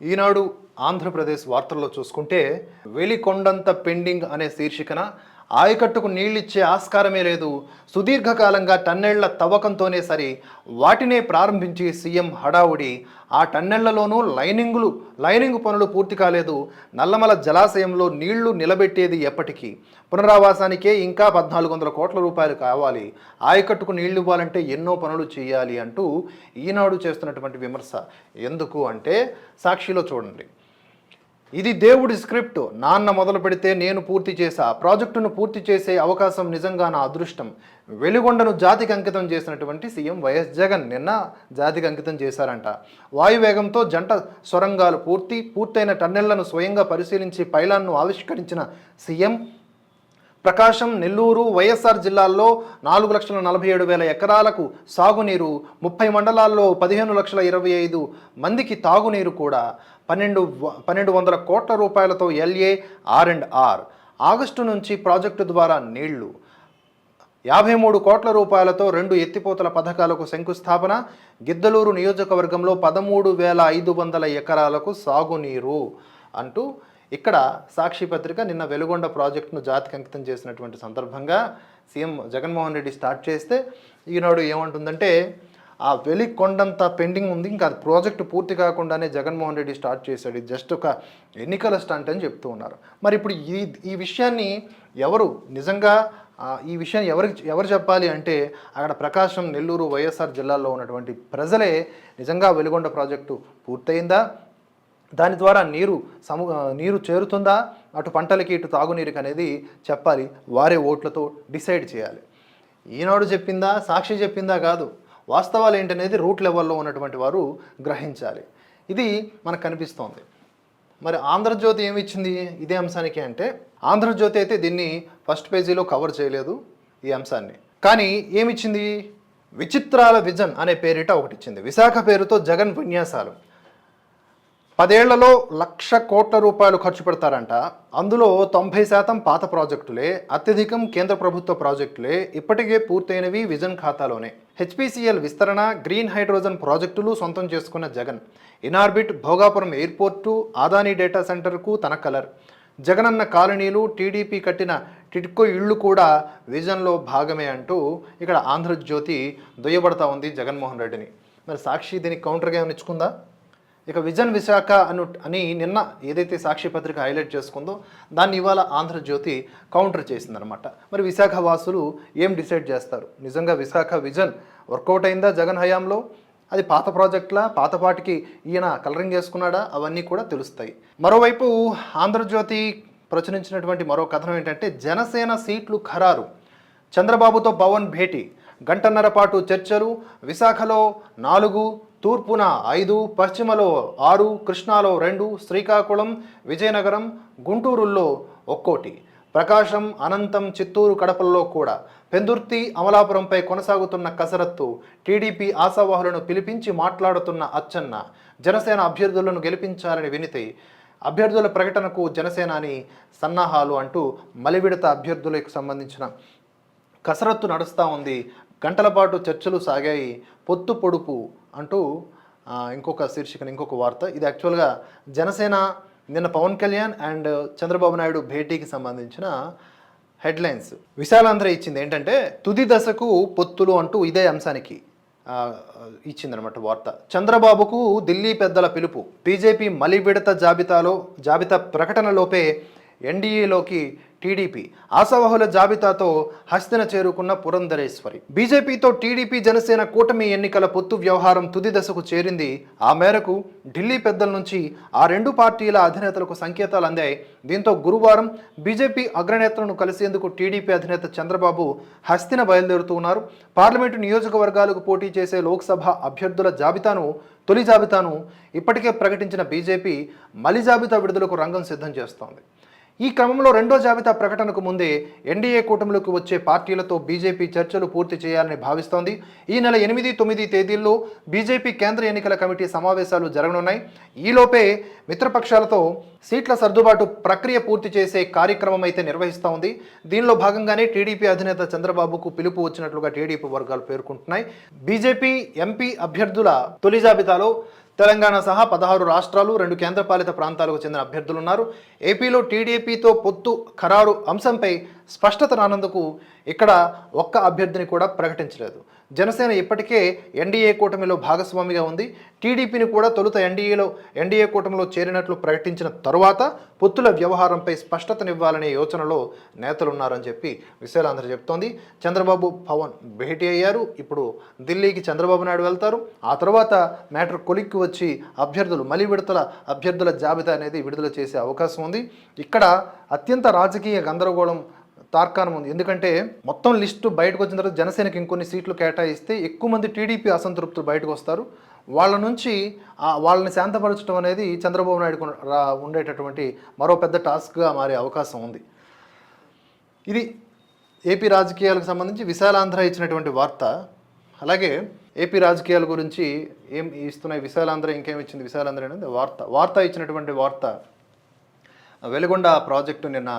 ఈనాడు ఆంధ్రప్రదేశ్ వార్తల్లో చూసుకుంటే వెలికొండంత పెండింగ్ అనే శీర్షికన ఆయకట్టుకు నీళ్ళిచ్చే ఆస్కారమే లేదు. సుదీర్ఘకాలంగా టన్నెళ్ళ తవ్వకంతోనే సరి వాటినే ప్రారంభించి సీఎం హడావుడి. ఆ టన్నెళ్ళలోనూ లైనింగులు లైనింగ్ పనులు పూర్తి కాలేదు. నల్లమల జలాశయంలో నీళ్ళు నిలబెట్టేది ఎప్పటికీ. పునరావాసానికే ఇంకా పద్నాలుగు వందల కోట్ల రూపాయలు కావాలి. ఆయకట్టుకు నీళ్ళు ఇవ్వాలంటే ఎన్నో పనులు చేయాలి అంటూ ఈనాడు చేస్తున్నటువంటి విమర్శ. ఎందుకు అంటే సాక్షిలో చూడండి. ఇది దేవుడి స్క్రిప్ట్. నాన్న మొదలు పెడితే నేను పూర్తి చేశా. ప్రాజెక్టును పూర్తి చేసే అవకాశం నిజంగా నా అదృష్టం. వెలుగొండను జాతికి అంకితం చేసినటువంటి సీఎం వైఎస్ జగన్ నిన్న జాతికి అంకితం చేశారంట. వాయువేగంతో జంట సొరంగాలు పూర్తి పూర్తయిన టన్నెళ్ళను స్వయంగా పరిశీలించి పైలాన్ను ఆవిష్కరించిన సీఎం ప్రకాశం నెల్లూరు వైఎస్ఆర్ జిల్లాల్లో నాలుగు లక్షల నలభై ఏడు వేల ఎకరాలకు సాగునీరు ముప్పై మండలాల్లో పదిహేను లక్షల ఇరవై ఐదు మందికి తాగునీరు కూడా పన్నెండు వ- పన్నెండు వందల కోట్ల రూపాయలతో L A R and R August నుంచి ప్రాజెక్టు ద్వారా నీళ్ళు. యాభై మూడు కోట్ల రూపాయలతో రెండు ఎత్తిపోతల పథకాలకు శంకుస్థాపన. గిద్దలూరు నియోజకవర్గంలో పదమూడు వేల ఐదు వందల ఎకరాలకు సాగునీరు అంటూ ఇక్కడ సాక్షి పత్రిక నిన్న వెలుగొండ ప్రాజెక్టును జాతికి అంకితం చేసినటువంటి సందర్భంగా సీఎం జగన్మోహన్ రెడ్డి స్టార్ట్ చేస్తే ఈనాడు ఏమంటుందంటే ఆ వెలి కొండంత పెండింగ్ ఉంది. ఇంకా ప్రాజెక్ట్ ప్రాజెక్టు పూర్తి కాకుండానే జగన్మోహన్ రెడ్డి స్టార్ట్ చేశాడు. ఇది జస్ట్ ఒక ఎన్నికల స్టంట్ అని చెప్తూ ఉన్నారు. మరి ఇప్పుడు ఈ ఈ విషయాన్ని ఎవరు నిజంగా ఈ విషయాన్ని ఎవరికి ఎవరు చెప్పాలి అంటే అక్కడ ప్రకాశం నెల్లూరు వైఎస్ఆర్ జిల్లాల్లో ఉన్నటువంటి ప్రజలే నిజంగా వెలుగొండ ప్రాజెక్టు పూర్తయిందా? దాని ద్వారా నీరు సము నీరు చేరుతుందా? అటు పంటలకి ఇటు తాగునీరుకి అనేది చెప్పాలి. వారే ఓట్లతో డిసైడ్ చేయాలి. ఈనాడు చెప్పిందా? సాక్షి చెప్పిందా? కాదు. వాస్తవాలు ఏంటనేది రూట్ లెవెల్లో ఉన్నటువంటి వారు గ్రహించాలి. ఇది మనకు కనిపిస్తోంది. మరి ఆంధ్రజ్యోతి ఏమి ఇచ్చింది ఇదే అంశానికి అంటే ఆంధ్రజ్యోతి అయితే దీన్ని ఫస్ట్ పేజీలో కవర్ చేయలేదు ఈ అంశాన్ని. కానీ ఏమిచ్చింది? విచిత్రాల విజన్ అనే పేరిట ఒకటి ఇచ్చింది విశాఖ పేరుతో జగన్ విన్యాసాలు. పదేళ్ళలో లక్ష కోట్ల రూపాయలు ఖర్చు పెడతారంట. అందులో తొంభై శాతం పాత ప్రాజెక్టులే అత్యధికం కేంద్ర ప్రభుత్వ ప్రాజెక్టులే ఇప్పటికే పూర్తయినవి విజన్ ఖాతాలోనే. హెచ్పిసిఎల్ విస్తరణ గ్రీన్ హైడ్రోజన్ ప్రాజెక్టులు సొంతం చేసుకున్న Jagan. Inorbit Bhogapuram airport Adani data సెంటర్కు తన కలర్. జగనన్న కాలనీలు టీడీపీ కట్టిన టిట్కో ఇళ్ళు కూడా విజన్లో భాగమే అంటూ ఇక్కడ ఆంధ్రజ్యోతి దుయ్యబడతా ఉంది జగన్మోహన్ రెడ్డిని. మరి సాక్షి దీనికి కౌంటర్గా ఏమైనా ఇచ్చుకుందా? ఇక విజన్ విశాఖ అను అని నిన్న ఏదైతే సాక్షి పత్రిక హైలైట్ చేసుకుందో దాన్ని ఇవాళ ఆంధ్రజ్యోతి కౌంటర్ చేసిందనమాట మరి విశాఖ వాసులు ఏం డిసైడ్ చేస్తారు? నిజంగా విశాఖ విజన్ వర్కౌట్ అయిందా జగన్ హయాంలో? అది పాత ప్రాజెక్టులా? పాతపాటికి ఈయన కలరింగ్ చేసుకున్నాడా? అవన్నీ కూడా తెలుస్తాయి. మరోవైపు ఆంధ్రజ్యోతి ప్రచురించినటువంటి మరో కథనం ఏంటంటే జనసేన సీట్లు ఖరారు. చంద్రబాబుతో పవన్ భేటీ. గంటన్నర పాటు చర్చలు. విశాఖలో నాలుగు తూర్పున ఐదు పశ్చిమలో ఆరు కృష్ణాలో రెండు శ్రీకాకుళం విజయనగరం గుంటూరుల్లో ఒక్కోటి. ప్రకాశం అనంతం చిత్తూరు కడపల్లో కూడా. పెందుర్తి అమలాపురంపై కొనసాగుతున్న కసరత్తు టీడీపీ ఆశావాహులను పిలిపించి మాట్లాడుతున్న అచ్చన్న జనసేన అభ్యర్థులను గెలిపించాలని వినితే అభ్యర్థుల ప్రకటనకు జనసేనాని సన్నాహాలు అంటూ మలివిడత అభ్యర్థులకు సంబంధించిన కసరత్తు నడుస్తూ ఉంది. గంటల పాటు చర్చలు సాగాయి. పొత్తు పొడుపు అంటూ ఇంకొక శీర్షికను ఇంకొక వార్త. ఇది యాక్చువల్గా జనసేన నిన్న పవన్ కళ్యాణ్ అండ్ చంద్రబాబు నాయుడు భేటీకి సంబంధించిన హెడ్లైన్స్. విశాలాంధ్ర ఇచ్చింది ఏంటంటే తుది దశకు పొత్తులు అంటూ ఇదే అంశానికి ఇచ్చిందనమాట వార్త. చంద్రబాబుకు ఢిల్లీ పెద్దల పిలుపు. బీజేపీ మలి విడత జాబితాలో జాబితా ప్రకటనలోపే ఎన్డీఏలోకి టీడీపీ ఆశావహుల జాబితాతో హస్తిన చేరుకున్న పురంధరేశ్వరి. బీజేపీతో టీడీపీ జనసేన కూటమి ఎన్నికల పొత్తు వ్యవహారం తుది దశకు చేరింది. ఆ మేరకు ఢిల్లీ పెద్దల నుంచి ఆ రెండు పార్టీల అధినేతలకు సంకేతాలు అందాయి. దీంతో గురువారం బీజేపీ అగ్రనేతలను కలిసేందుకు టీడీపీ అధినేత చంద్రబాబు హస్తిన బయలుదేరుతూ ఉన్నారు. పార్లమెంటు నియోజకవర్గాలకు పోటీ చేసే లోక్సభ అభ్యర్థుల జాబితాను తొలి జాబితాను ఇప్పటికే ప్రకటించిన బీజేపీ మలి జాబితా విడుదలకు రంగం సిద్ధం చేస్తోంది. ఈ క్రమంలో రెండో జాబితా ప్రకటనకు ముందే ఎన్డీఏ కూటమిలోకి వచ్చే పార్టీలతో బీజేపీ చర్చలు పూర్తి చేయాలని భావిస్తోంది. ఈ నెల ఎనిమిది తొమ్మిది తేదీల్లో బీజేపీ కేంద్ర ఎన్నికల కమిటీ సమావేశాలు జరగనున్నాయి. ఈలోపే మిత్రపక్షాలతో సీట్ల సర్దుబాటు ప్రక్రియ పూర్తి చేసే కార్యక్రమం అయితే నిర్వహిస్తూ ఉంది. దీనిలో భాగంగానే టీడీపీ అధినేత చంద్రబాబుకు పిలుపు వచ్చినట్లుగా టీడీపీ వర్గాలు పేర్కొంటున్నాయి. బీజేపీ ఎంపీ అభ్యర్థుల తొలి జాబితాలో తెలంగాణ సహా పదహారు రాష్ట్రాలు రెండు కేంద్రపాలిత ప్రాంతాలకు చెందిన అభ్యర్థులు ఉన్నారు ఏపీలో టీడీపీతో పొత్తు ఖరారు అంశంపై స్పష్టత రానందుకు ఇక్కడ ఒక్క అభ్యర్థిని కూడా ప్రకటించలేదు. జనసేన ఇప్పటికే ఎన్డీఏ కూటమిలో భాగస్వామిగా ఉంది. టీడీపీని కూడా తొలుత ఎన్డీఏలో ఎన్డీఏ కూటమిలో చేరినట్లు ప్రకటించిన తరువాత పొత్తుల వ్యవహారంపై స్పష్టతనివ్వాలనే యోచనలో నేతలున్నారని చెప్పి విశాలాంధ్ర చెప్తోంది. చంద్రబాబు పవన్ భేటీ అయ్యారు. ఇప్పుడు ఢిల్లీకి చంద్రబాబు నాయుడు వెళ్తారు. ఆ తర్వాత మ్యాటర్ కొలిక్కి వచ్చి అభ్యర్థులు మలి విడతల అభ్యర్థుల జాబితా అనేది విడుదల చేసే అవకాశం ఉంది. ఇక్కడ అత్యంత రాజకీయ గందరగోళం తార్కాణం ఉంది. ఎందుకంటే మొత్తం లిస్టు బయటకు వచ్చిన తర్వాత జనసేనకి ఇంకొన్ని సీట్లు కేటాయిస్తే ఎక్కువ మంది టీడీపీ అసంతృప్తులు బయటకు వస్తారు. వాళ్ళ నుంచి వాళ్ళని శాంతపరచడం అనేది చంద్రబాబు నాయుడుకు ఉండేటటువంటి మరో పెద్ద టాస్క్గా మారే అవకాశం ఉంది. ఇది ఏపీ రాజకీయాలకు సంబంధించి విశాలాంధ్ర ఇచ్చినటువంటి వార్త. అలాగే ఏపీ రాజకీయాల గురించి ఏం ఇస్తున్నాయి? విశాలాంధ్ర ఇంకేం ఇచ్చింది? విశాలాంధ్ర అనేది వార్త. వార్త ఇచ్చినటువంటి వార్త. వెలుగొండ ప్రాజెక్టు నిన్న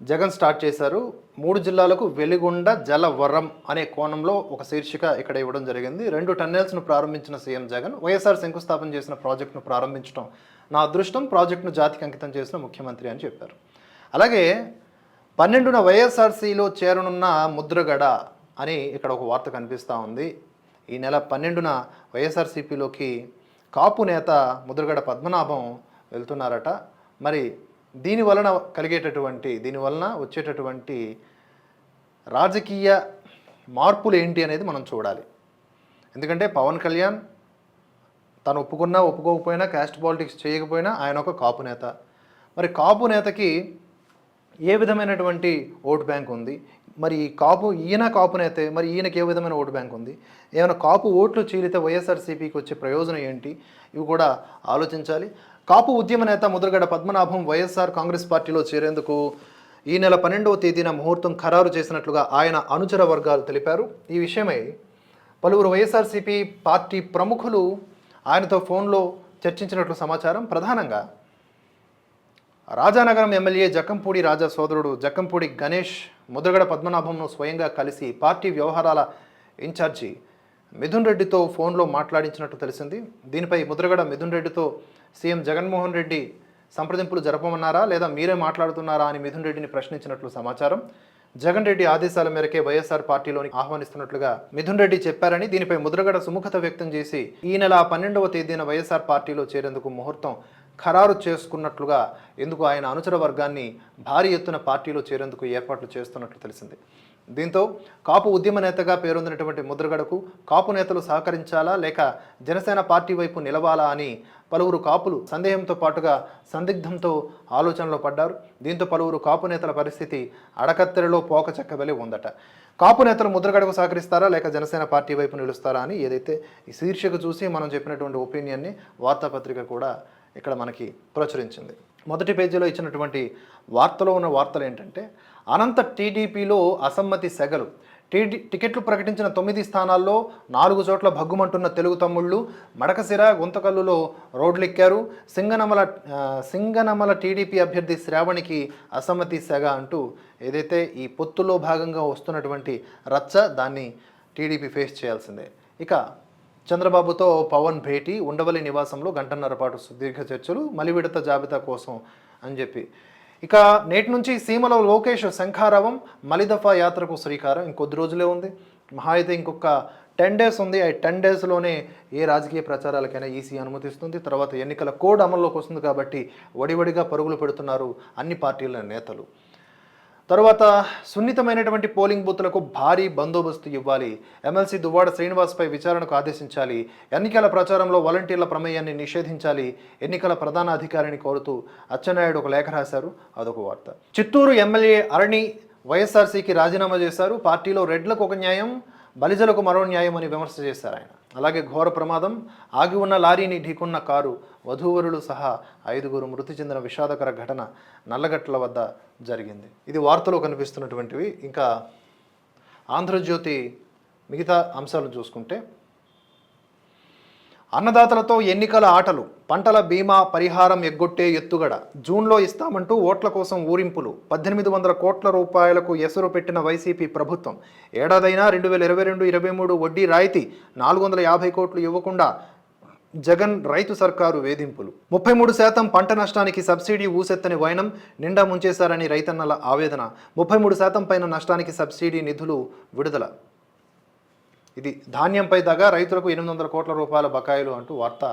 జగన్ స్టార్ట్ చేశారు. మూడు జిల్లాలకు వెలిగొండ జలవరం అనే కోణంలో ఒక శీర్షిక ఇక్కడ ఇవ్వడం జరిగింది. రెండు టన్నెల్స్ను ప్రారంభించిన సీఎం జగన్ వైఎస్ఆర్ శంకుస్థాపన చేసిన ప్రాజెక్టును ప్రారంభించడం నా అదృష్టం. ప్రాజెక్టును జాతికి అంకితం చేసిన ముఖ్యమంత్రి అని చెప్పారు. అలాగే పన్నెండున వైఎస్ఆర్సీలో చేరనున్న ముద్రగడ అని ఇక్కడ ఒక వార్త కనిపిస్తూ ఉంది. ఈ నెల పన్నెండున వైఎస్ఆర్సీపీలోకి కాపు నేత ముద్రగడ పద్మనాభం వెళ్తున్నారట. మరి దీని వలన కలిగేటటువంటి దీని వలన వచ్చేటటువంటి రాజకీయ మార్పులు ఏంటి అనేది మనం చూడాలి. ఎందుకంటే పవన్ కళ్యాణ్ తను ఒప్పుకున్నా ఒప్పుకోకపోయినా క్యాస్ట్ పాలిటిక్స్ చేయకపోయినా ఆయన ఒక కాపు నేత. మరి కాపు నేతకి ఏ విధమైనటువంటి ఓటు బ్యాంక్ ఉంది? మరి ఈ కాపు ఈయన కాపు నేతే మరి ఈయనకి ఏ విధమైన ఓటు బ్యాంక్ ఉంది? ఏమైనా కాపు ఓట్లు చీలితే వైఎస్ఆర్సీపీకి వచ్చే ప్రయోజనం ఏంటి? ఇవి కూడా ఆలోచించాలి. కాపు ఉద్యమ నేత ముద్రగడ పద్మనాభం వైఎస్ఆర్ కాంగ్రెస్ పార్టీలో చేరేందుకు ఈ నెల పన్నెండవ తేదీన ముహూర్తం ఖరారు చేసినట్లుగా ఆయన అనుచర వర్గాలు తెలిపారు. ఈ విషయమై పలువురు వైఎస్ఆర్సీపీ పార్టీ ప్రముఖులు ఆయనతో ఫోన్లో చర్చించినట్లు సమాచారం. ప్రధానంగా రాజానగరం ఎమ్మెల్యే జక్కంపూడి రాజా సోదరుడు జక్కంపూడి గణేష్ ముద్రగడ పద్మనాభంను స్వయంగా కలిసి పార్టీ వ్యవహారాల ఇన్ఛార్జి మిథున్ రెడ్డితో ఫోన్లో మాట్లాడించినట్టు తెలిసింది. దీనిపై ముద్రగడ మిథున్ రెడ్డితో సీఎం జగన్మోహన్ రెడ్డి సంప్రదింపులు జరపమన్నారా లేదా మీరే మాట్లాడుతున్నారా అని మిథున్ రెడ్డిని ప్రశ్నించినట్లు సమాచారం. జగన్ రెడ్డి ఆదేశాల మేరకే వైఎస్ఆర్ పార్టీలోని ఆహ్వానిస్తున్నట్లుగా మిథున్ రెడ్డి చెప్పారని దీనిపై ముద్రగడ సుముఖత వ్యక్తం చేసి ఈ నెల పన్నెండవ తేదీన వైఎస్ఆర్ పార్టీలో చేరేందుకు ముహూర్తం ఖరారు చేసుకున్నట్లుగా ఎందుకు ఆయన అనుచర వర్గాన్ని భారీ ఎత్తున పార్టీలో చేరేందుకు ఏర్పాట్లు చేస్తున్నట్లు తెలిసింది. దీంతో కాపు ఉద్యమ నేతగా పేరొందినటువంటి ముద్రగడకు కాపు నేతలు సహకరించాలా లేక జనసేన పార్టీ వైపు నిలవాలా అని పలువురు కాపులు సందేహంతో పాటుగా సందిగ్ధంతో ఆలోచనలో పడ్డారు. దీంతో పలువురు కాపు నేతల పరిస్థితి అడకత్తెరలో పోక చెక్కబలి ఉందట. కాపు నేతలు ముద్రగడకు సహకరిస్తారా లేక జనసేన పార్టీ వైపు నిలుస్తారా అని ఏదైతే ఈ శీర్షిక చూసి మనం చెప్పినటువంటి ఒపీనియన్ని వార్తాపత్రిక కూడా ఇక్కడ మనకి ప్రచురించింది. మొదటి పేజీలో ఇచ్చినటువంటి వార్తలో ఉన్న వార్తలు ఏంటంటే అనంత టీడీపీలో అసమ్మతి సెగలు. టీడీ టికెట్లు ప్రకటించిన తొమ్మిది స్థానాల్లో నాలుగు చోట్ల భగ్గుమంటున్న తెలుగు తమ్ముళ్ళు మడకసిర గుంతకల్లులో రోడ్లెక్కారు. సింగనమల సింగనమల టీడీపీ అభ్యర్థి శ్రావణికి అసమ్మతి సెగ అంటూ ఏదైతే ఈ పొత్తులో భాగంగా వస్తున్నటువంటి రచ్చ దాన్ని టీడీపీ ఫేస్ చేయాల్సిందే. ఇక చంద్రబాబుతో పవన్ భేటీ ఉండవల్లి నివాసంలో గంటన్నర పాటు సుదీర్ఘ చర్చలు మలివిడత జాబితా కోసం అని చెప్పి. ఇక నేటి నుంచి సీమలో లోకేష్ శంఖారావం మలిదఫా యాత్రకు శ్రీకారం ఇంకొద్ది రోజులే ఉంది. మహా అయితే ఇంకొక టెన్ డేస్ ఉంది. ఆ టెన్ డేస్లోనే ఏ రాజకీయ ప్రచారాలకైనా ఈసీ అనుమతిస్తుంది. తర్వాత ఎన్నికల కోడ్ అమల్లోకి వస్తుంది కాబట్టి వడివడిగా పరుగులు పెడుతున్నారు అన్ని పార్టీల నేతలు. తరువాత సున్నితమైనటువంటి పోలింగ్ బూత్లకు భారీ బందోబస్తు ఇవ్వాలి. ఎమ్మెల్సీ దువ్వాడ శ్రీనివాస్పై విచారణకు ఆదేశించాలి. ఎన్నికల ప్రచారంలో వాలంటీర్ల ప్రమేయాన్ని నిషేధించాలి ఎన్నికల ప్రధాన అధికారిని కోరుతూ అచ్చెన్నాయుడు ఒక లేఖ రాశారు. అదొక వార్త. చిత్తూరు ఎమ్మెల్యే అరణి వైఎస్ఆర్సీకి రాజీనామా చేశారు. పార్టీలో రెడ్లకు ఒక న్యాయం బలిజలకు మరో న్యాయం అని విమర్శ చేశారు ఆయన. అలాగే ఘోర ప్రమాదం ఆగి ఉన్న లారీని ఢీకున్న కారు వధూవరులు సహా ఐదుగురు మృతి చెందిన విషాదకర ఘటన నల్లగట్ల వద్ద జరిగింది. ఇది వార్తలో కనిపిస్తున్నటువంటివి. ఇంకా ఆంధ్రజ్యోతి మిగతా అంశాలను చూసుకుంటే అన్నదాతలతో ఎన్నికల ఆటలు పంటల బీమా పరిహారం ఎగ్గొట్టే ఎత్తుగడ జూన్లో ఇస్తామంటూ ఓట్ల కోసం ఊరింపులు పద్దెనిమిది వందల కోట్ల రూపాయలకు ఎసురు పెట్టిన వైసీపీ ప్రభుత్వం ఏడాదైనా రెండు వేల ఇరవై రెండు ఇరవై మూడు వడ్డీ రాయితీ నాలుగు వందల యాభై కోట్లు ఇవ్వకుండా జగన్ రైతు సర్కారు వేధింపులు. ముప్పై మూడు శాతం పంట నష్టానికి సబ్సిడీ ఊసెత్తని వైనం నిండా ముంచేశారని రైతన్నల ఆవేదన. ముప్పై మూడు శాతం పైన నష్టానికి సబ్సిడీ నిధులు విడుదల. ఇది ధాన్యంపై దగా రైతులకు ఎనిమిది వందల కోట్ల రూపాయల బకాయిలు అంటూ వార్త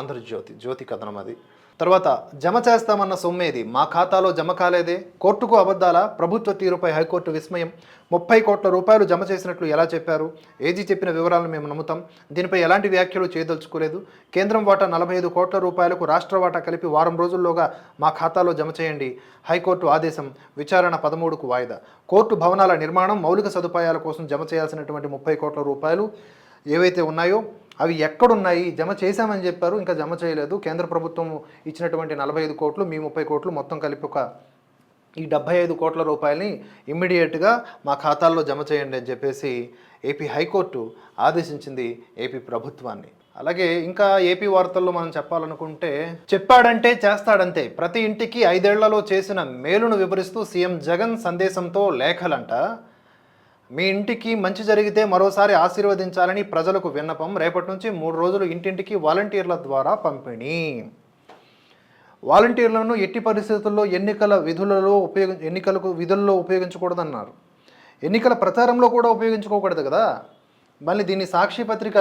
ఆంధ్రజ్యోతి జ్యోతి కథనం అది. తర్వాత జమ చేస్తామన్న సొమ్మేది మా ఖాతాలో జమ కాలేదే? కోర్టుకు అబద్ధాల? ప్రభుత్వ తీరుపై హైకోర్టు విస్మయం. ముప్పై కోట్ల రూపాయలు జమ చేసినట్లు ఎలా చెప్పారు? ఏజీ చెప్పిన వివరాలను మేము నమ్ముతాం. దీనిపై ఎలాంటి వ్యాఖ్యలు చేయదలుచుకోలేదు. కేంద్రం వాటా నలభై ఐదు కోట్ల రూపాయలకు రాష్ట్ర వాటా కలిపి వారం రోజుల్లోగా మా ఖాతాలో జమ చేయండి. హైకోర్టు ఆదేశం. విచారణ పదమూడుకు వాయిదా. కోర్టు భవనాల నిర్మాణం మౌలిక సదుపాయాల కోసం జమ చేయాల్సినటువంటి ముప్పై కోట్ల రూపాయలు ఏవైతే ఉన్నాయో అవి ఎక్కడున్నాయి? జమ చేశామని చెప్పారు ఇంకా జమ చేయలేదు. కేంద్ర ప్రభుత్వం ఇచ్చినటువంటి నలభై ఐదు కోట్లు మీ ముప్పై కోట్లు మొత్తం కలిపి ఒక ఈ డెబ్బై ఐదు కోట్ల రూపాయలని ఇమ్మీడియట్గా మా ఖాతాల్లో జమ చేయండి అని చెప్పేసి ఏపీ హైకోర్టు ఆదేశించింది ఏపీ ప్రభుత్వాన్ని. అలాగే ఇంకా ఏపీ వార్తల్లో మనం చెప్పాలనుకుంటే చెప్పాడంటే చేస్తాడంతే. ప్రతి ఇంటికి ఐదేళ్ళలో చేసిన మేలును వివరిస్తూ సీఎం జగన్ సందేశంతో లేఖలంట. మీ ఇంటికి మంచి జరిగితే మరోసారి ఆశీర్వదించాలని ప్రజలకు విన్నపం రేపటి నుంచి మూడు రోజులు ఇంటింటికి వాలంటీర్ల ద్వారా పంపిణీ. వాలంటీర్లను ఎట్టి పరిస్థితుల్లో ఎన్నికల విధులలో ఉపయోగ ఎన్నికలకు విధుల్లో ఉపయోగించకూడదన్నారు. ఎన్నికల ప్రచారంలో కూడా ఉపయోగించుకోకూడదు కదా? మళ్ళీ దీన్ని సాక్షి పత్రిక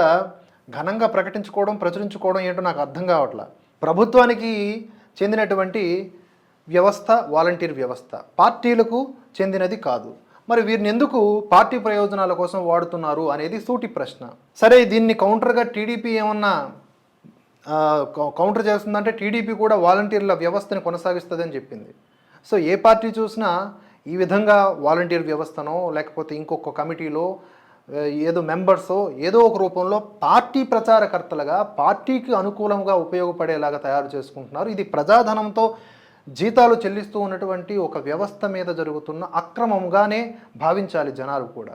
ఘనంగా ప్రకటించుకోవడం ప్రచురించుకోవడం ఏంటో నాకు అర్థం కావట్లా. ప్రభుత్వానికి చెందినటువంటి వ్యవస్థ వాలంటీర్ వ్యవస్థ. పార్టీలకు చెందినది కాదు. మరి వీరిని ఎందుకు పార్టీ ప్రయోజనాల కోసం వాడుతున్నారు అనేది సూటి ప్రశ్న. సరే దీన్ని కౌంటర్గా టీడీపీ ఏమన్నా కౌంటర్ చేస్తుందంటే టీడీపీ కూడా వాలంటీర్ల వ్యవస్థని కొనసాగిస్తుందని చెప్పింది. సో ఏ పార్టీ చూసినా ఈ విధంగా వాలంటీర్ వ్యవస్థనో లేకపోతే ఇంకొక కమిటీలో ఏదో మెంబర్సో ఏదో ఒక రూపంలో పార్టీ ప్రచారకర్తలుగా పార్టీకి అనుకూలంగా ఉపయోగపడేలాగా తయారు చేసుకుంటున్నారు. ఇది ప్రజాధనంతో జీతాలు చెల్లిస్తూ ఉన్నటువంటి ఒక వ్యవస్థ మీద జరుగుతున్న అక్రమంగానే భావించాలి జనాలు కూడా.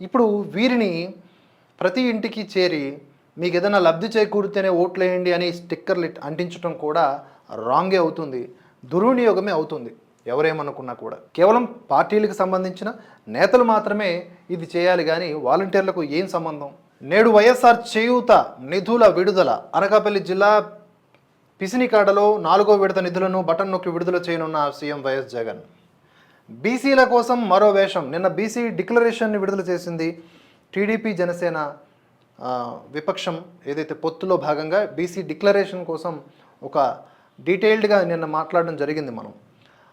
ఇప్పుడు వీరిని ప్రతి ఇంటికి చేరి మీకు ఏదైనా లబ్ధి చేకూరితేనే ఓట్లేయండి అని స్టిక్కర్లు అంటించడం కూడా రాంగే అవుతుంది. దుర్వినియోగమే అవుతుంది. ఎవరేమనుకున్నా కూడా. కేవలం పార్టీలకు సంబంధించిన నేతలు మాత్రమే ఇది చేయాలి కానీ వాలంటీర్లకు ఏం సంబంధం? నేడు వైఎస్ఆర్ చేయూత నిధుల విడుదల. అనకాపల్లి జిల్లా పిసినికాడలో నాలుగో విడత నిధులను బటన్ నొక్కి విడుదల చేయనున్న సీఎం వైఎస్ జగన్. బీసీల కోసం మరో వేషం. నిన్న బీసీ డిక్లరేషన్ని విడుదల చేసింది టీడీపీ జనసేన విపక్షం ఏదైతే పొత్తులో భాగంగా బీసీ డిక్లరేషన్ కోసం ఒక డీటెయిల్డ్గా నిన్న మాట్లాడడం జరిగింది మనం.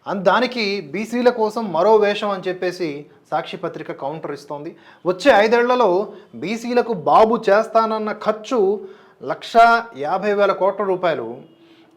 అండ్ దానికి బీసీల కోసం మరో వేషం అని చెప్పేసి సాక్షి పత్రిక కౌంటర్ ఇస్తోంది. వచ్చే ఐదేళ్ళలో బీసీలకు బాబు చేస్తానన్న ఖర్చు లక్షా యాభై వేల కోట్ల రూపాయలు.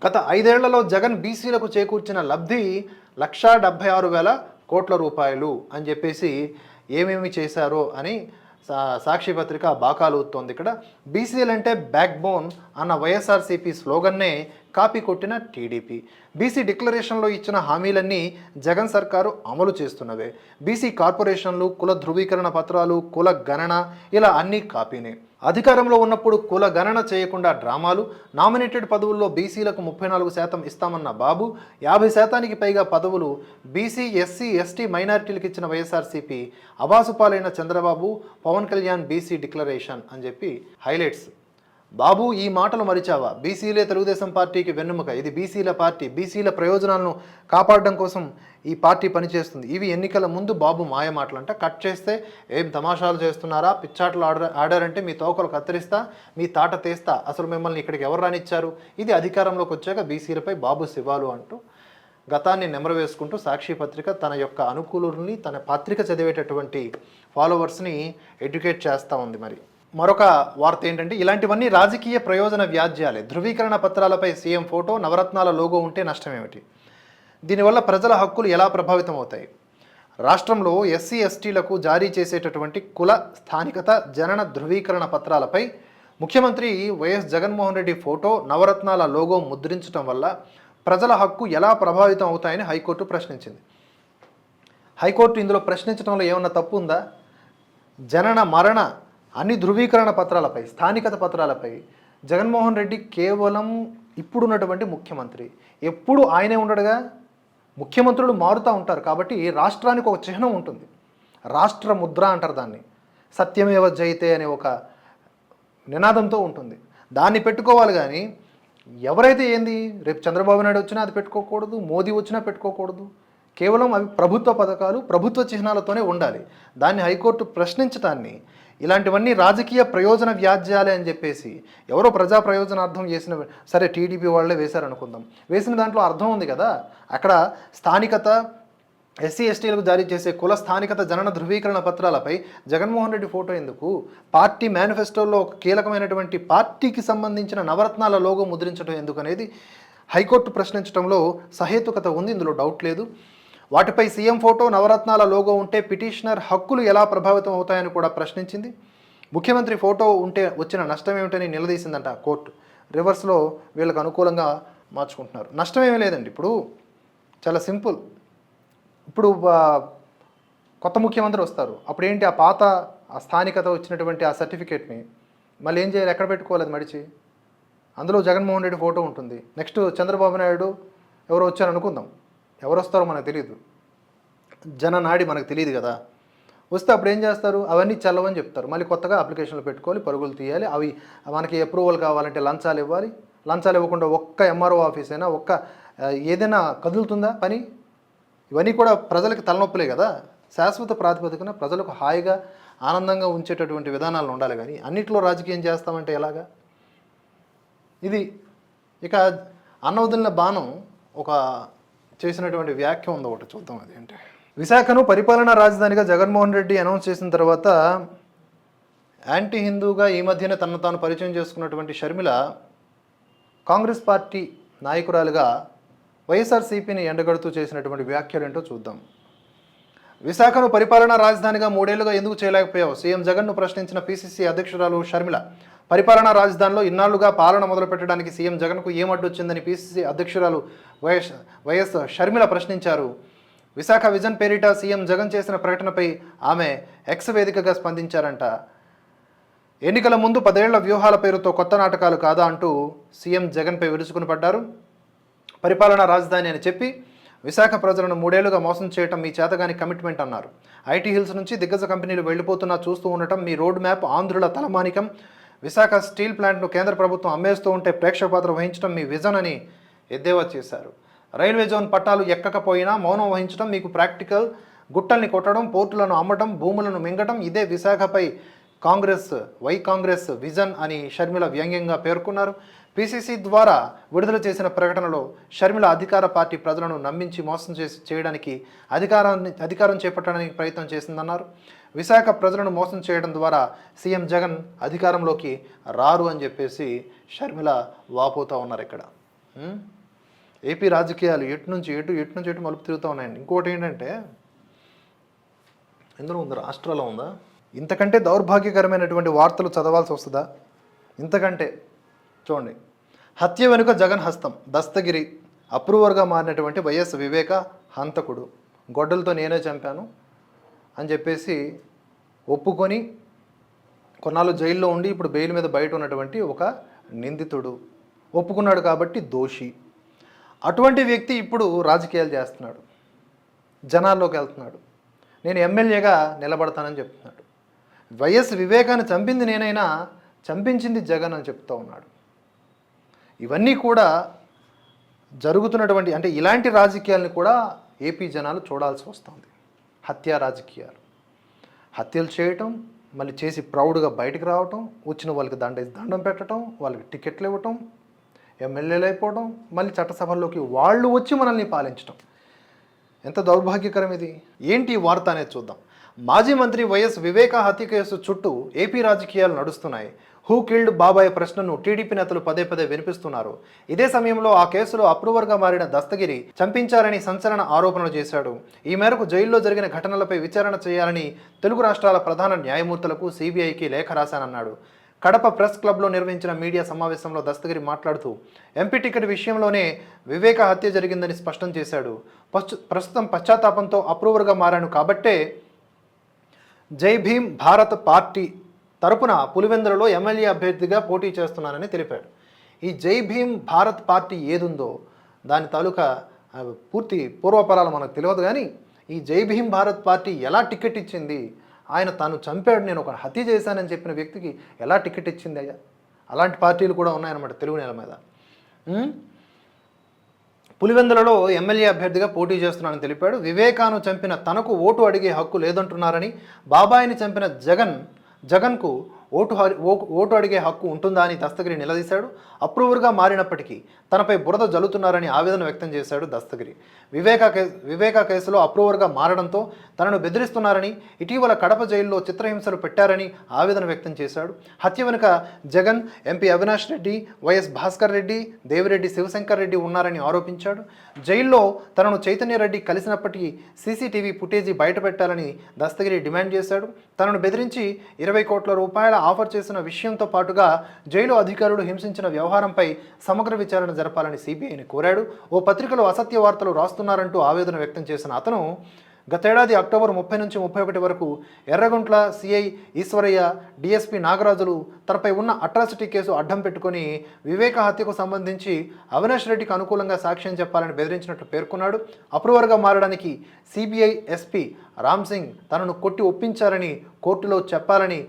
గత ఐదేళ్ళలో జగన్ బీసీలకు చేకూర్చిన లబ్ధి లక్షా డెబ్భై ఆరు వేల కోట్ల రూపాయలు అని చెప్పేసి ఏమేమి చేశారో అని సా- సాక్షి పత్రిక బాకాలుతోంది ఇక్కడ. బీసీలు అంటే బ్యాక్ బోన్ అన్న వైఎస్ఆర్సీపీ స్లోగన్నే కాపీ కొట్టిన టీడీపీ. బీసీ డిక్లరేషన్లో ఇచ్చిన హామీలన్నీ జగన్ సర్కారు అమలు చేస్తున్నవే. బీసీ కార్పొరేషన్లు కుల ధృవీకరణ పత్రాలు కుల గణన ఇలా అన్నీ కాపీనే. అధికారంలో ఉన్నప్పుడు కుల గణన చేయకుండా డ్రామాలు నామినేటెడ్ పదవుల్లో బీసీలకు ముప్పై నాలుగు శాతం ఇస్తామన్న బాబు యాభై శాతానికి పైగా పదవులు బీసీ ఎస్సీ ఎస్టీ మైనారిటీలకు ఇచ్చిన వైఎస్ఆర్సీపీ అబాసుపాలైన చంద్రబాబు పవన్ కళ్యాణ్ బీసీ డిక్లరేషన్ అని చెప్పి హైలైట్స్ బాబు ఈ మాటలు మరిచావా? బీసీలే తెలుగుదేశం పార్టీకి వెన్నుముక. ఇది బీసీల పార్టీ. బీసీల ప్రయోజనాలను కాపాడడం కోసం ఈ పార్టీ పనిచేస్తుంది. ఇవి ఎన్నికల ముందు బాబు మాయ మాటలంట. కట్ చేస్తే ఏం తమాషాలు చేస్తున్నారా? పిచ్చాటలు ఆడ ఆడారంటే మీ తోకలు కత్తిరిస్తా మీ తాట తీస్తా. అసలు మిమ్మల్ని ఇక్కడికి ఎవరు రానిచ్చారు? ఇది అధికారంలోకి వచ్చాక బీసీలపై బాబు శివాలు అంటూ గతాన్ని నెమరవేసుకుంటూ సాక్షి పత్రిక తన యొక్క అనుకూలుల్ని తన పత్రిక చదివేటటువంటి ఫాలోవర్స్ని ఎడ్యుకేట్ చేస్తూ ఉంది మరి. మరొక వార్త ఏంటంటే ఇలాంటివన్నీ రాజకీయ ప్రయోజన వ్యాజ్యాలే. ధృవీకరణ పత్రాలపై సీఎం ఫోటో నవరత్నాల లోగో ఉంటే నష్టమేమిటి? దీనివల్ల ప్రజల హక్కులు ఎలా ప్రభావితం అవుతాయి రాష్ట్రంలో ఎస్సీ ఎస్టీలకు జారీ చేసేటటువంటి కుల స్థానికత జనన ధృవీకరణ పత్రాలపై ముఖ్యమంత్రి వైఎస్ జగన్మోహన్ రెడ్డి ఫోటో నవరత్నాల లోగో ముద్రించడం వల్ల ప్రజల హక్కు ఎలా ప్రభావితం అవుతాయని హైకోర్టు ప్రశ్నించింది. హైకోర్టు ఇందులో ప్రశ్నించడంలో ఏమన్నా తప్పు ఉందా జనన మరణ అన్ని ధృవీకరణ పత్రాలపై స్థానికత పత్రాలపై జగన్మోహన్ రెడ్డి కేవలం ఇప్పుడున్నటువంటి ముఖ్యమంత్రి. ఎప్పుడు ఆయనే ఉండడుగా? ముఖ్యమంత్రులు మారుతూ ఉంటారు కాబట్టి రాష్ట్రానికి ఒక చిహ్నం ఉంటుంది. రాష్ట్ర ముద్ర అంటారు దాన్ని. సత్యమేవ జయితే అనే ఒక నినాదంతో ఉంటుంది. దాన్ని పెట్టుకోవాలి కానీ ఎవరైతే ఏంది? రేపు చంద్రబాబు నాయుడు వచ్చినా అది పెట్టుకోకూడదు మోదీ వచ్చినా పెట్టుకోకూడదు. కేవలం అవి ప్రభుత్వ పథకాలు ప్రభుత్వ చిహ్నాలతోనే ఉండాలి. దాన్ని హైకోర్టు ప్రశ్నించటాన్ని ఇలాంటివన్నీ రాజకీయ ప్రయోజన వ్యాజ్యాలే అని చెప్పేసి ఎవరో ప్రజా ప్రయోజనార్థం చేసిన సరే టీడీపీ వాళ్ళే వేశారనుకుందాం. వేసిన దాంట్లో అర్థం ఉంది కదా? అక్కడ స్థానికత ఎస్సీ ఎస్టీలకు జారీ చేసే కుల స్థానికత జనన ధృవీకరణ పత్రాలపై జగన్మోహన్ రెడ్డి ఫోటో ఎందుకు? పార్టీ మేనిఫెస్టోలో ఒక కీలకమైనటువంటి పార్టీకి సంబంధించిన నవరత్నాల లోగో ముద్రించడం ఎందుకు అనేది హైకోర్టు ప్రశ్నించడంలో సహేతుకత ఉంది. ఇందులో డౌట్ లేదు. వాటిపై సీఎం ఫోటో నవరత్నాల లోగో ఉంటే పిటిషనర్ హక్కులు ఎలా ప్రభావితం అవుతాయని కూడా ప్రశ్నించింది. ముఖ్యమంత్రి ఫోటో ఉంటే వచ్చిన నష్టం ఏమిటని నిలదీసిందంట కోర్టు. రివర్స్లో వీళ్ళకు అనుకూలంగా మార్చుకుంటున్నారు. నష్టం ఏమీ లేదండి. ఇప్పుడు చాలా సింపుల్. ఇప్పుడు కొత్త ముఖ్యమంత్రి వస్తారు. అప్పుడు ఏంటి? ఆ పాత ఆ స్థానికత వచ్చినటువంటి ఆ సర్టిఫికేట్ని మళ్ళీ ఏం చేయాలి? ఎక్కడ పెట్టుకోవాలి మడిచి? అందులో జగన్మోహన్ రెడ్డి ఫోటో ఉంటుంది. నెక్స్ట్ చంద్రబాబు నాయుడు ఎవరో వచ్చారు అనుకుందాం ఎవరు వస్తారో మనకు తెలియదు జననాడి మనకు తెలియదు కదా. వస్తే అప్పుడు ఏం చేస్తారు? అవన్నీ చల్లవని చెప్తారు. మళ్ళీ కొత్తగా అప్లికేషన్లు పెట్టుకోవాలి పరుగులు తీయాలి. అవి మనకి అప్రూవల్ కావాలంటే లంచాలు ఇవ్వాలి. లంచాలు ఇవ్వకుండా ఒక్క ఎంఆర్ఓ ఆఫీస్ అయినా ఒక్క ఏదైనా కదులుతుందా పని? ఇవన్నీ కూడా ప్రజలకు తలనొప్పులే కదా. శాశ్వత ప్రాతిపదికన ప్రజలకు హాయిగా ఆనందంగా ఉంచేటటువంటి విధానాలు ఉండాలి కానీ అన్నిట్లో రాజకీయం చేస్తామంటే ఎలాగా? ఇది ఇక అన్న వదిలిన బాణం ఒక చేసినటువంటి వ్యాఖ్య ఉంది ఒకటి చూద్దాం అది విశాఖను పరిపాలనా రాజధానిగా జగన్మోహన్ రెడ్డి అనౌన్స్ చేసిన తర్వాత యాంటీ హిందూగా ఈ మధ్యనే తనను తాను పరిచయం చేసుకున్నటువంటి షర్మిల కాంగ్రెస్ పార్టీ నాయకురాలుగా వైఎస్ఆర్సీపీని ఎండగడుతూ చేసినటువంటి వ్యాఖ్యలు ఏంటో చూద్దాం. విశాఖను పరిపాలనా రాజధానిగా మూడేళ్ళుగా ఎందుకు చేయలేకపోయావు? సీఎం జగన్ను ప్రశ్నించిన పీసీసీ అధ్యక్షురాలు షర్మిల పరిపాలనా రాజధానిలో ఇన్నాళ్ళుగా పాలన మొదలుపెట్టడానికి సీఎం జగన్కు ఏమడ్డొచ్చిందని పీసీసీ అధ్యక్షురాలు వైఎస్ వైఎస్ షర్మిల ప్రశ్నించారు. విశాఖ విజన్ పేరిట సీఎం జగన్ చేసిన ప్రకటనపై ఆమె ఎక్స్ వేదికగా స్పందించారంట. ఎన్నికల ముందు పదేళ్ళ వ్యూహాల పేరుతో కొత్త నాటకాలు కాదా అంటూ సీఎం జగన్పై విరుచుకుని పడ్డారు. పరిపాలనా రాజధాని అని చెప్పి విశాఖ ప్రజలను మూడేళ్ళుగా మోసం చేయటం మీ చేతగాని కమిట్మెంట్ అన్నారు. ఐటీ హిల్స్ నుంచి దిగ్గజ కంపెనీలు వెళ్ళిపోతున్నా చూస్తూ ఉండటం మీ రోడ్ మ్యాప్ ఆంధ్రుల తలమానికం. విశాఖ స్టీల్ ప్లాంట్ను కేంద్ర ప్రభుత్వం అమ్మేస్తూ ఉంటే ప్రేక్షక పాత్ర వహించడం మీ విజన్ అని ఎద్దేవా చేశారు. రైల్వే జోన్ పట్టాలు ఎక్కకపోయినా మౌనం వహించడం మీకు ప్రాక్టికల్ గుట్టల్ని కొట్టడం పోర్టులను అమ్మటం భూములను మింగటం ఇదే విశాఖపై కాంగ్రెస్ వై కాంగ్రెస్ విజన్ అని షర్మిల వ్యంగ్యంగా పేర్కొన్నారు. పిసిసి ద్వారా విడుదల చేసిన ప్రకటనలో షర్మిల అధికార పార్టీ ప్రజలను నమ్మించి మోసం చేసి చేయడానికి అధికారాన్ని అధికారం చేపట్టడానికి ప్రయత్నం చేసిందన్నారు. విశాఖ ప్రజలను మోసం చేయడం ద్వారా సీఎం జగన్ అధికారంలోకి రారు అని చెప్పేసి షర్మిల వాపోతూ ఉన్నారు ఇక్కడ. ఏపీ రాజకీయాలు ఎటు నుంచి ఎటు ఎటు నుంచి ఎటు మలుపు తిరుగుతూ ఉన్నాయండి. ఇంకోటి ఏంటంటే ఎందులో ఉంది? రాష్ట్రాల్లో ఉందా? ఇంతకంటే దౌర్భాగ్యకరమైనటువంటి వార్తలు చదవాల్సి వస్తుందా? ఇంతకంటే. చూడండి. హత్య వెనుక జగన్ హస్తం. దస్తగిరి. అప్రూవర్గా మారినటువంటి వైఎస్ వివేక హంతకుడు. గొడ్డలతో నేనే చంపాను. అని చెప్పేసి ఒప్పుకొని కొన్నాళ్ళు జైల్లో ఉండి ఇప్పుడు బెయిల్ మీద బయట ఉన్నటువంటి ఒక నిందితుడు. ఒప్పుకున్నాడు కాబట్టి దోషి. అటువంటి వ్యక్తి ఇప్పుడు రాజకీయాలు చేస్తున్నాడు. జనాల్లోకి వెళ్తున్నాడు. నేను ఎమ్మెల్యేగా నిలబడతానని చెప్తున్నాడు. వైఎస్ వివేకాన్ని చంపింది నేనైనా చంపించింది జగన్ అని చెప్తూ ఉన్నాడు. ఇవన్నీ కూడా జరుగుతున్నటువంటి అంటే ఇలాంటి రాజకీయాలను కూడా ఏపీ జనాలు చూడాల్సి వస్తుంది. హత్యా రాజకీయాలు. హత్యలు చేయటం మళ్ళీ చేసి ప్రౌడ్గా బయటకు రావటం వచ్చిన వాళ్ళకి దండ దండం పెట్టడం వాళ్ళకి టికెట్లు ఇవ్వటం ఎమ్మెల్యేలు అయిపోవడం మళ్ళీ చట్టసభల్లోకి వాళ్ళు వచ్చి మనల్ని పాలించటం. ఎంత దౌర్భాగ్యకరం ఇది. ఏంటి వార్త అనేది చూద్దాం. మాజీ మంత్రి వైఎస్ వివేకా హత్య కేసు చుట్టూ ఏపీ రాజకీయాలు నడుస్తున్నాయి. హూ కిల్డ్ బాబాయ్ ప్రశ్నను టీడీపీ నేతలు పదే పదే వినిపిస్తున్నారు. ఇదే సమయంలో ఆ కేసులో అప్రూవర్గా మారిన దస్తగిరి చంపించారని సంచలన ఆరోపణలు చేశాడు. ఈ మేరకు జైల్లో జరిగిన ఘటనలపై విచారణ చేయాలని తెలుగు రాష్ట్రాల ప్రధాన న్యాయమూర్తులకు సిబిఐకి లేఖ రాశానన్నాడు. కడప ప్రెస్ క్లబ్లో నిర్వహించిన మీడియా సమావేశంలో దస్తగిరి మాట్లాడుతూ ఎంపీ టికెట్ విషయంలోనే వివేక హత్య జరిగిందని స్పష్టం చేశాడు. ప్రస్తుతం పశ్చాత్తాపంతో అప్రూవర్గా మారాను కాబట్టే జై భీమ్ భారత్ పార్టీ తరపున పులివెందులలో ఎమ్మెల్యే అభ్యర్థిగా పోటీ చేస్తున్నానని తెలిపాడు. ఈ జై భీమ్ భారత్ పార్టీ ఏదుందో దాని తాలూకా పూర్తి పూర్వపరాలు మనకు తెలియదు కానీ ఈ జై భీమ్ భారత్ పార్టీ ఎలా టికెట్ ఇచ్చింది ఆయన తాను చంపాడు నేను ఒక హత్య చేశానని చెప్పిన వ్యక్తికి ఎలా టికెట్ ఇచ్చింది అయ్యా? అలాంటి పార్టీలు కూడా ఉన్నాయన్నమాట తెలుగు నేల మీద. పులివెందులలో ఎమ్మెల్యే అభ్యర్థిగా పోటీ చేస్తున్నానని తెలిపాడు. వివేకాను చంపిన తనకు ఓటు అడిగే హక్కు లేదంటున్నారని బాబాయిని చంపిన జగన్ జగన్కు ఓటు ఓ- ఓటు అడిగే హక్కు ఉంటుందా అని దస్తగిరి నిలదీశాడు. అప్రూవర్గా మారినప్పటికీ తనపై బురద జల్లుతున్నారని ఆవేదన వ్యక్తం చేశాడు దస్తగిరి. వివేక కేసు వివేక కేసులో అప్రూవర్గా మారడంతో తనను బెదిరిస్తున్నారని ఇటీవల కడప జైల్లో చిత్రహింసలు పెట్టారని ఆవేదన వ్యక్తం చేశాడు. హత్య వెనుక జగన్ ఎంపీ అవినాష్ రెడ్డి వైఎస్ భాస్కర్ రెడ్డి దేవిరెడ్డి శివశంకర్ రెడ్డి ఉన్నారని ఆరోపించాడు. జైల్లో తనను చైతన్య రెడ్డి కలిసినప్పటికీ సీసీటీవీ ఫుటేజీ బయటపెట్టాలని దస్తగిరి డిమాండ్ చేశాడు. తనను బెదిరించి ఇరవై కోట్ల రూపాయల ఆఫర్ చేసిన విషయంతో పాటుగా జైలు అధికారులు హింసించిన వ్యవహారంపై సమగ్ర విచారణ జరపాలని సిబిఐని కోరాడు. ఓ పత్రికలో అసత్య వార్తలు రాస్తున్నారంటూ ఆవేదన వ్యక్తం చేసిన అతను గతేడాది అక్టోబర్ ముప్పై నుంచి ముప్పై ఒకటి వరకు ఎర్రగుంట్ల సిఐ ఈశ్వరయ్య డిఎస్పి నాగరాజులు తనపై ఉన్న అట్రాసిటీ కేసు అడ్డం పెట్టుకొని వివేక హత్యకు సంబంధించి అవినాష్ రెడ్డికి అనుకూలంగా సాక్ష్యం చెప్పాలని బెదిరించినట్లు పేర్కొన్నాడు. అప్రూవర్గా మారడానికి సిబిఐ ఎస్పీ రామ్ సింగ్ తనను కొట్టి ఒప్పించారని కోర్టులో చెప్పాలని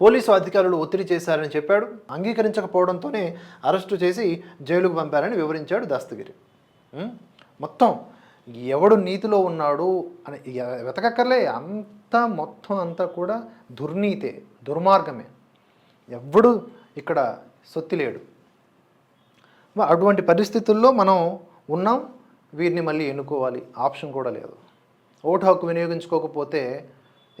పోలీసు అధికారులు ఒత్తిడి చేశారని చెప్పాడు. అంగీకరించకపోవడంతోనే అరెస్టు చేసి జైలుకు పంపారని వివరించాడు దస్తగిరి. మొత్తం ఎవడు నీతిలో ఉన్నాడు అని ఎ- వెతకక్కర్లే. అంతా మొత్తం అంతా కూడా దుర్నీతే దుర్మార్గమే. ఎవడు ఇక్కడ సొత్తి లేడు. అటువంటి పరిస్థితుల్లో మనం ఉన్నాం వీరిని మళ్ళీ ఎన్నుకోవాలి. ఆప్షన్ కూడా లేదు. ఓటు హక్కు వినియోగించుకోకపోతే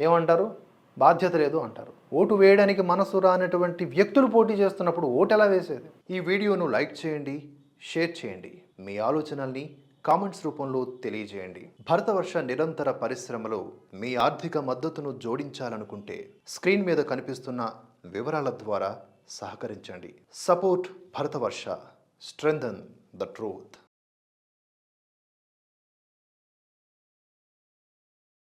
ఏమంటారు? బాధ్యత లేదు అంటారు. ఓటు వేయడానికి మనసు రానటువంటి వ్యక్తులు పోటీ చేస్తున్నప్పుడు ఓటు ఎలా వేసేది? ఈ వీడియోను లైక్ చేయండి షేర్ చేయండి. మీ ఆలోచనల్ని కామెంట్స్ రూపంలో తెలియజేయండి. భరతవర్ష నిరంతర పరిశ్రమలో మీ ఆర్థిక మద్దతును జోడించాలనుకుంటే స్క్రీన్ మీద కనిపిస్తున్న వివరాల ద్వారా సహకరించండి. Support Bharatavarsha strengthen the truth.